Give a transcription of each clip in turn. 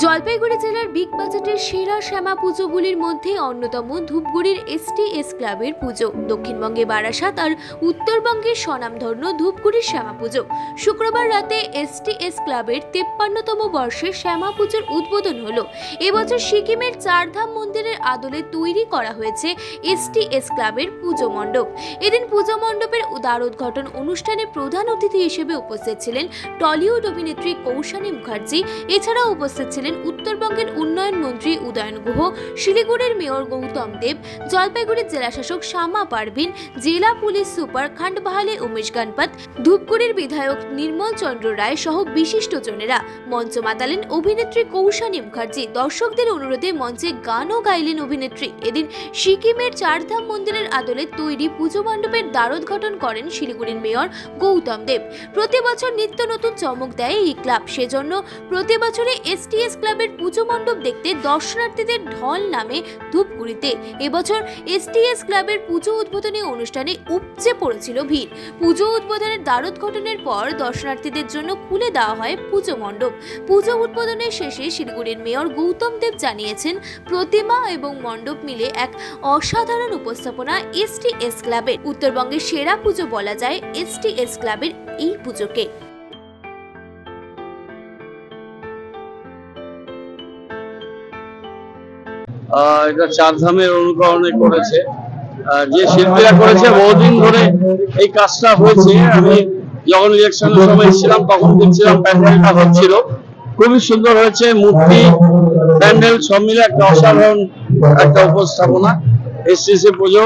জলপাইগুড়ি জেলার বিগ বাজেটের সেরা শ্যামা পুজোগুলির মধ্যে অন্যতম ধূপগুড়ির এসটিএস ক্লাবের পুজো। দক্ষিণবঙ্গে বারাসাত আর উত্তরবঙ্গের স্বনামধন্য ধূপগুড়ির শ্যামা পুজো। শুক্রবার রাতে এসটিএস ক্লাবের তেপ্পান্নতম বর্ষে শ্যামা পুজোর উদ্বোধন হলো। এবছর সিকিমের চারধাম মন্দিরের আদলে তৈরি করা হয়েছে এসটিএস ক্লাবের পুজো মণ্ডপ। এদিন পুজো মণ্ডপের দ্বারোদ্ঘাটন অনুষ্ঠানে প্রধান অতিথি হিসেবে উপস্থিত ছিলেন টলিউড অভিনেত্রী কৌশানী মুখার্জি। এছাড়াও উপস্থিত ছিলেন উত্তরবঙ্গের উন্নয়ন মন্ত্রী উদয়ন গুহ, শিলিগুড়ির মেয়র গৌতম দেব, জলপাইগুড়ির জেলাশাসক শ্যামা পারভিন, জেলা পুলিশ সুপার খান্ডবাহালি উমেশ গণপত, ধূপগুড়ির বিধায়ক নির্মল চন্দ্র রায় সহ বিশিষ্টজনেরা মঞ্চ মাতালেন অভিনেত্রী কৌশানী মুখার্জি। দর্শকদের অনুরোধে মঞ্চে গানও গাইলেন অভিনেত্রী। এদিন সিকিমের চারধাম মন্দিরের আদলে তৈরি পুজো মণ্ডপের দ্বারোদ্ঘাটন করেন শিলিগুড়ির মেয়র গৌতম দেব। প্রতি বছর নিত্য নতুন চমক দেয় এই ক্লাব। সেজন্য প্রতি বছরে এসটিএস ক্লাবের পুজো মণ্ডপ দেখতে দর্শনার্থীদের ঢল নামে ধূপগুড়িতে। এবছর এসটিএস ক্লাবের পুজো উদ্বোধনী অনুষ্ঠানে উপচে পড়েছিল ভিড়। পুজো উদ্বোধনের দ্বারোদ্ঘাটনের পর দর্শনার্থীদের জন্য খুলে দেওয়া হয় পুজো মণ্ডপ। পুজো উদ্বোধনের শেষে শিলিগুড়ির মেয়র গৌতম দেব জানিয়েছেন, প্রতিমা এবং মণ্ডপ মিলে এক অসাধারণ উপস্থাপনা এসটিএস ক্লাবের উত্তরবঙ্গের সেরা পুজো বলা যায় এসটিএস ক্লাবের এই পুজোকে। এটা চারধামের অনুকরণে করেছে। যে শিল্পীরা করেছে, বহুদিন ধরে এই কাজটা হয়েছে। আমি যখন ইলেকশনের সময় এসেছিলাম তখন দেখছিলাম প্যান্ডেলটা হচ্ছিল। খুবই সুন্দর হয়েছে, মূর্তি, প্যান্ডেল, সব মিলে একটা অসাধারণ একটা উপস্থাপনা। এসটিসি পুজো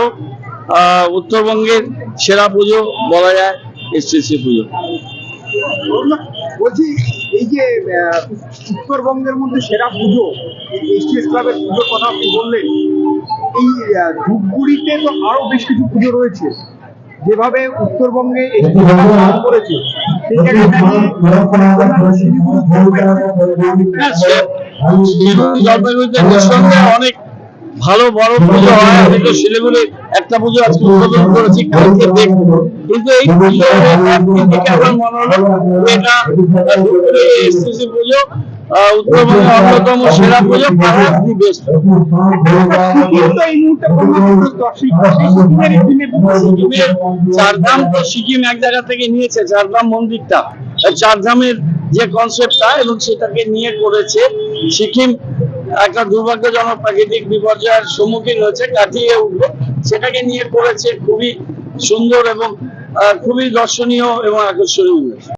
উত্তরবঙ্গের সেরা পুজো বলা যায় এসটিসি পুজো। বলছি যে উত্তরবঙ্গের মধ্যে সেরা পুজো এসটিএস ক্লাবের পুজোর কথা আপনি বললেন এই ধূপগুড়িতে তো আরও বেশ কিছু পুজো রয়েছে যেভাবে উত্তরবঙ্গে করেছে হ্যাঁ, জলপাইগুড়িতে অনেক ভালো বড় পুজো হয় আমি তো শিলিগুড়ি একটা পুজো আজকে উদ্বোধন করেছি কালকে দেখব কিন্তু এই থেকে আমার মনে হলো এটা এসটিসি পুজো উত্তরবঙ্গের অন্যতম সেরা পুজো পাড়ার বেস্ট এই মুহূর্তে বন্যাগ্রস্ত সেই সেই সিকিমের এই দিনে সিকিমের চারধাম তো সিকিম এক জায়গা থেকে নিয়েছে চারধাম মন্দিরটা। চারধামের যে কনসেপ্টটা এবং সেটাকে নিয়ে করেছে সিকিম একটা দুর্ভাগ্যজনক প্রাকৃতিক বিপর্যয়ের সম্মুখীন হয়েছে, কাটিয়ে উঠবে। সেটাকে নিয়ে করেছে খুবই সুন্দর এবং খুবই দর্শনীয় এবং আকর্ষণীয়